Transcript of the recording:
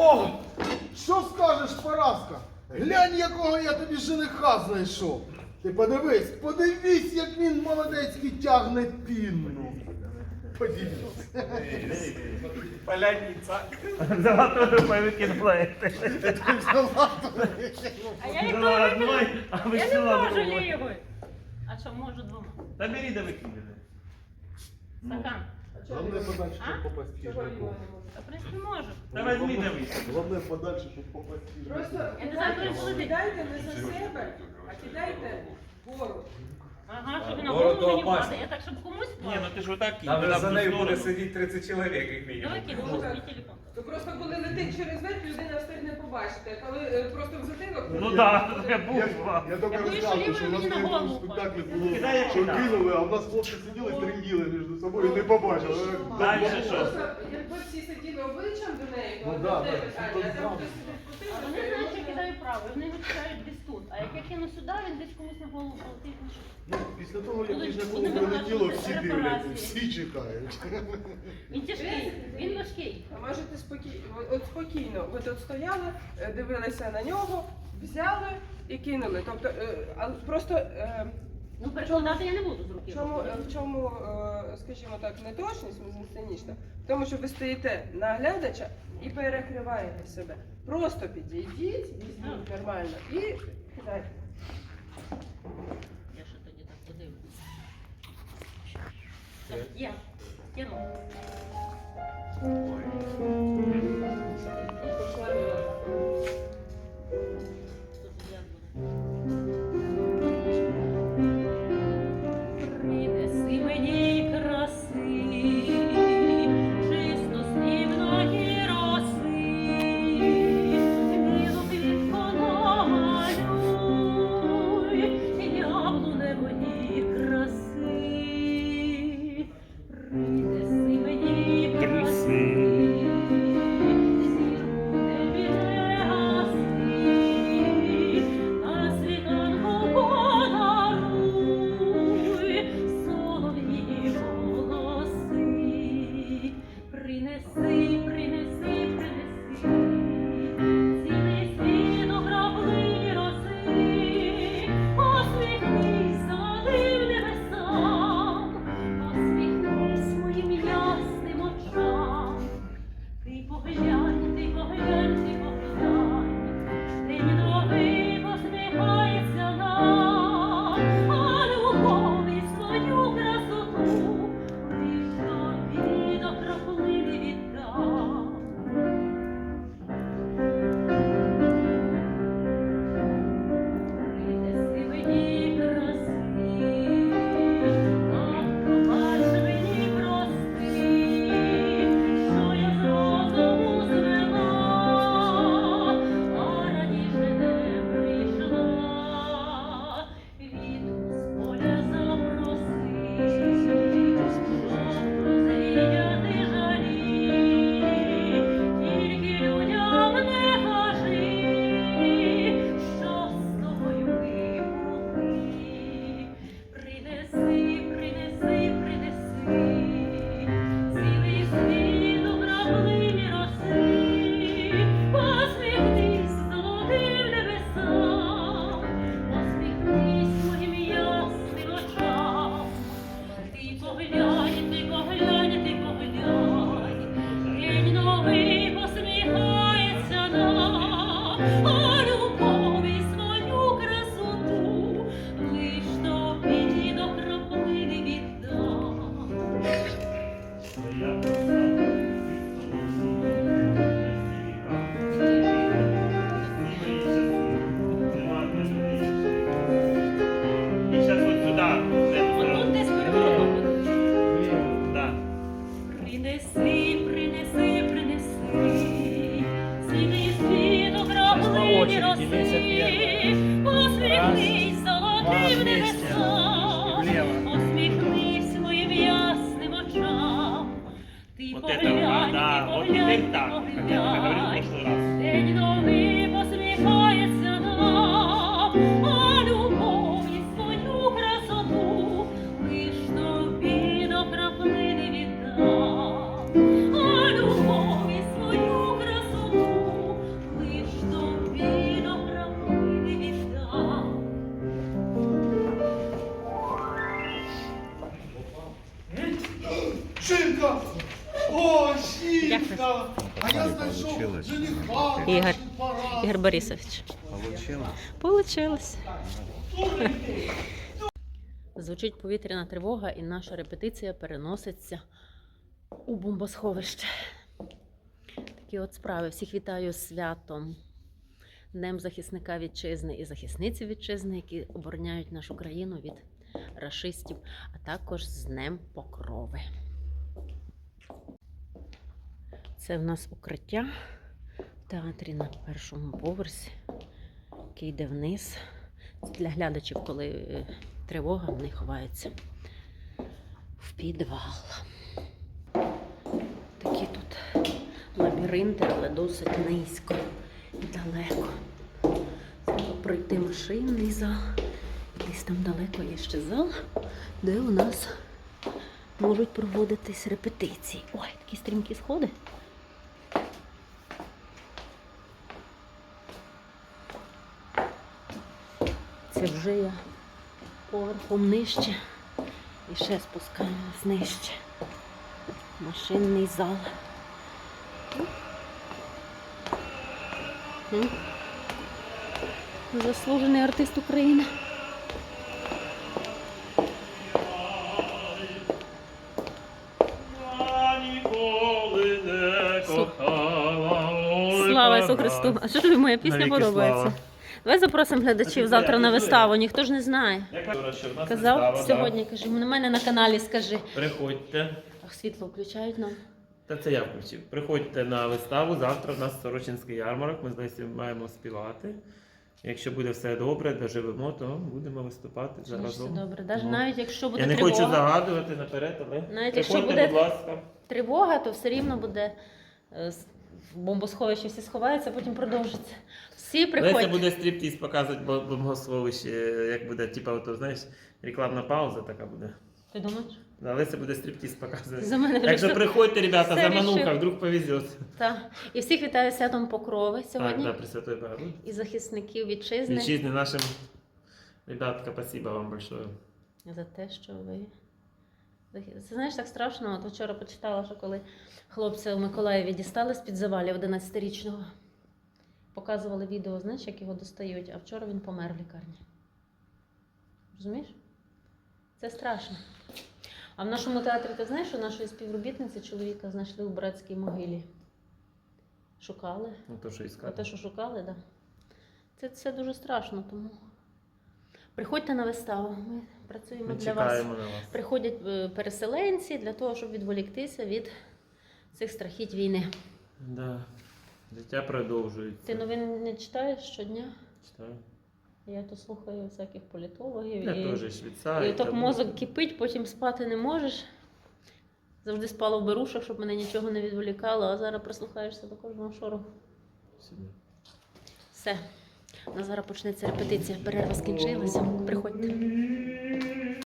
О! Що скажеш, Параска? Глянь, якого я тобі жениха знайшов. Ти подивись, подивись, як він молодецький тягне пінну. Подивись. Поляниця. Золотую повыкинула это. А я їх Взяла не одной, а Я не выкинула можу другой. лівою. А що можу двома? Да бери да выкини. Стакан. Головне подальше, щоб попасти. Та в принципі може. Та возьми выкини. Головне подальше, щоб попасти. Просто Я не знаю, кидайте не за себе, а кидайте вгору. Ага, щоб на город голову мені опасний. падає. Я так, щоб комусь Ні, ну падає. ты ж отак кинь. Там за в нею сторону. буде сидіти 30 чоловік, як мінімум. Давай кину, Ну, ось так. мій телефон. То просто коли летить через верх, людина не побачити. Коли е, просто в затилок. Ну так, я був. я тільки розказую, що у нас в спектаклі було, що кинули, а в нас хлопці сиділи, тренділи між собою і не побачили. Далі що? Якби всі сиділи обличчям до неї, то Ну, те да, питання, а там хтось сидить по вони знають, що я право, вони. А як я кину сюди, він десь комусь на голову полетить. ну що? Ну, після того, як ніжне будемо коло прилетіло, всі репарації. дивляться, всі чекають. Він тяжкий, він важкий. А можете спокійно, от спокійно, ви тут стояли, е, дивилися на нього, взяли і кинули. Тобто, е, а просто е, Ну, перекладати я не буду з в руки. чому, е, в чому, е, скажімо так, неточність мізансценічна? В тому, що ви стоїте на глядача і перекриваєте себе. Просто підійдіть, візьміть нормально і кидайте. Я ще тоді так подивлюся. Так, Є, кину. Тут жінка! А я знайшов жениха Ігор. Ігор Борисович. Получилось? Получилось. Звучить повітряна тривога, і наша репетиція переноситься у бомбосховище. Такі от справи. Всіх вітаю з святом. Днем захисника вітчизни і захисниці вітчизни, які обороняють нашу країну від рашистів, а також з Днем Покрови. Це в нас укриття в театрі на першому поверсі, який йде вниз. Це для глядачів, коли е, тривога, вони ховаються в підвал. Такі тут лабіринти, але досить низько і далеко. Треба пройти машинний зал. Десь там далеко є ще зал, де у нас можуть проводитись репетиції. Ой, такі стрімкі сходи. Це вже я поверхом нижче і ще спускаємось нижче. Машинний зал. Заслужений артист України. Слава пора. Христу! А що тобі моя пісня подобається? Давай запросимо глядачів завтра на виставу, ніхто ж не знає. Кажу, Казав сьогодні, кажи, на мене на каналі скажи. Приходьте. Ах, світло включають нам. Та це я включив. Приходьте на виставу. Завтра в нас Сорочинський ярмарок. Ми з Лесі маємо співати. Якщо буде все добре, доживемо, то будемо виступати Що ж все добре. Навіть, Ну. навіть якщо буде Я не тривога, хочу загадувати наперед, але Навіть якщо буде- будь ласка. тривога, то все рівно буде е, в бомбосховищі всі сховаються, потім продовжиться. Всі Леся приходять. буде стріптіз показувати бо- бомбосховище, як буде, типа, ото, знаєш, рекламна пауза така буде. Ти думаєш? Да, Леся буде стриптіз показувати. За мене Так що приходьте, ребята, все замануха, рішив. вдруг повезет. Так. І всіх вітаю святом Покрови Так, сьогодні. да, Пресвятой Богородице. І захисників вітчизни Вітчизни нашим. Ребятка, спасибо вам большое. за те, що ви. Це знаєш, так страшно. От вчора почитала, що коли хлопця в Миколаєві дістали з-під завалів 11-річного, показували відео, знаєш, як його достають, а вчора він помер в лікарні. Розумієш? Це страшно. А в нашому театрі ти знаєш, що нашої співробітниці чоловіка знайшли у братській могилі. Шукали. Ну, то, що А те, що шукали, так. Да. Це, це дуже страшно, тому приходьте на виставу. Ми працюємо Ми для вас. на вас. Приходять е, переселенці для того, щоб відволіктися від цих страхіть війни. Да. Життя продовжується. Ти новин не читаєш щодня? Читаю. Я то слухаю всяких політологів. Я і, теж Швейцарія. і так мозок кипить, потім спати не можеш. Завжди спала в берушах, щоб мене нічого не відволікало, а зараз прислухаєшся до кожного шороху. Все. У нас зараз почнеться репетиція. Перерва скінчилася. Приходьте.